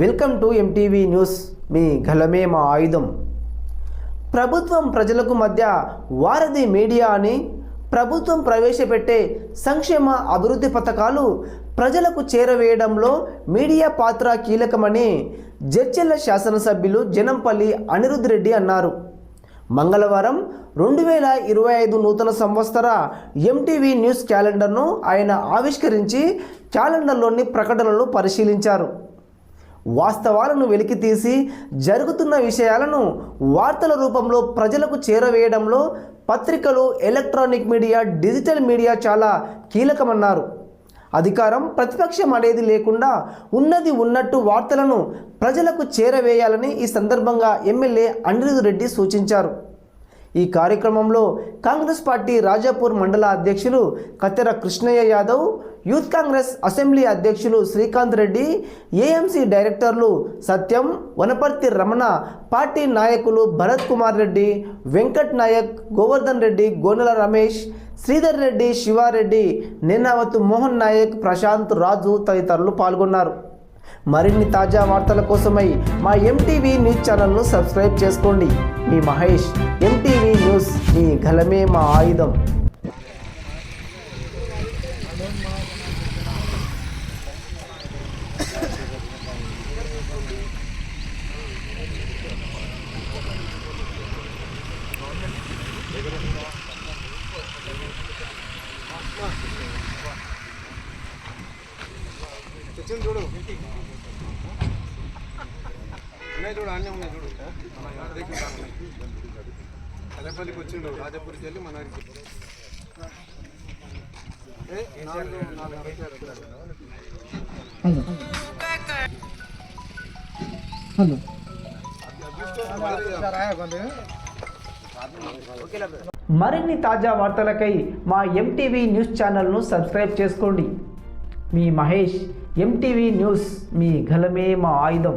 Welcome to MTV news మీ గలమే మా ఆయుధం. ప్రభుత్వం ప్రజలకు మధ్య వారధి మీడియా అని ప్రభుత్వం ప్రవేశపెట్టే సంక్షేమ అభివృద్ధి పథకాలు ప్రజలకు చేరవేయడంలో మీడియా పాత్ర కీలకమని జడ్చెల్ల శాసనసభ్యులు జనంపల్లి అనిరుద్ రెడ్డి అన్నారు. మంగళవారం రెండు వేల ఇరవై ఐదు నూతన సంవత్సర ఎంటీవీ న్యూస్ క్యాలెండర్ను ఆయన ఆవిష్కరించి క్యాలెండర్లోని ప్రకటనలు పరిశీలించారు. వాస్తవాలను వెలికితీసి జరుగుతున్న విషయాలను వార్తల రూపంలో ప్రజలకు చేరవేయడంలో పత్రికలు ఎలక్ట్రానిక్ మీడియా డిజిటల్ మీడియా చాలా కీలకమన్నారు. అధికారం ప్రతిపక్షం అనేది లేకుండా ఉన్నది ఉన్నట్టు వార్తలను ప్రజలకు చేరవేయాలని ఈ సందర్భంగా ఎమ్మెల్యే అనిరుద్ రెడ్డి సూచించారు. ఈ కార్యక్రమంలో కాంగ్రెస్ పార్టీ రాజాపూర్ మండల అధ్యక్షులు కత్తెర కృష్ణయ్య యాదవ్ యూత్ కాంగ్రెస్ అసెంబ్లీ అధ్యక్షులు శ్రీకాంత్ రెడ్డి ఏఎంసీ డైరెక్టర్లు సత్యం వనపర్తి రమణ పార్టీ నాయకులు భరత్ కుమార్ రెడ్డి వెంకట్ నాయక్ గోవర్ధన్ రెడ్డి గోనెల రమేష్ శ్రీధర్ రెడ్డి శివారెడ్డి నిన్నావతు మోహన్ నాయక్ ప్రశాంత్ రాజు తదితరులు పాల్గొన్నారు. మరిన్ని తాజా వార్తల కోసమై మా ఎంటీవీ న్యూస్ ఛానల్ను సబ్స్క్రైబ్ చేసుకోండి. మీ మహేష్ ఎంటీవీ న్యూస్ మీ గలమే మా ఆయుధం. తెచ్చింది చూడు. ఉన్నాయి చూడు అన్నీ ఉన్నాయి చూడు. అదేపల్లికి వచ్చిండు రాజపూరికి వెళ్ళి మన నాలుగు నాలుగు మరిన్ని తాజా వార్తలకై మా ఎంటీవీ న్యూస్ ఛానల్ను సబ్స్క్రైబ్ చేసుకోండి. మీ మహేష్ ఎంటీవీ న్యూస్ మీ గలమే మా ఆయుధం.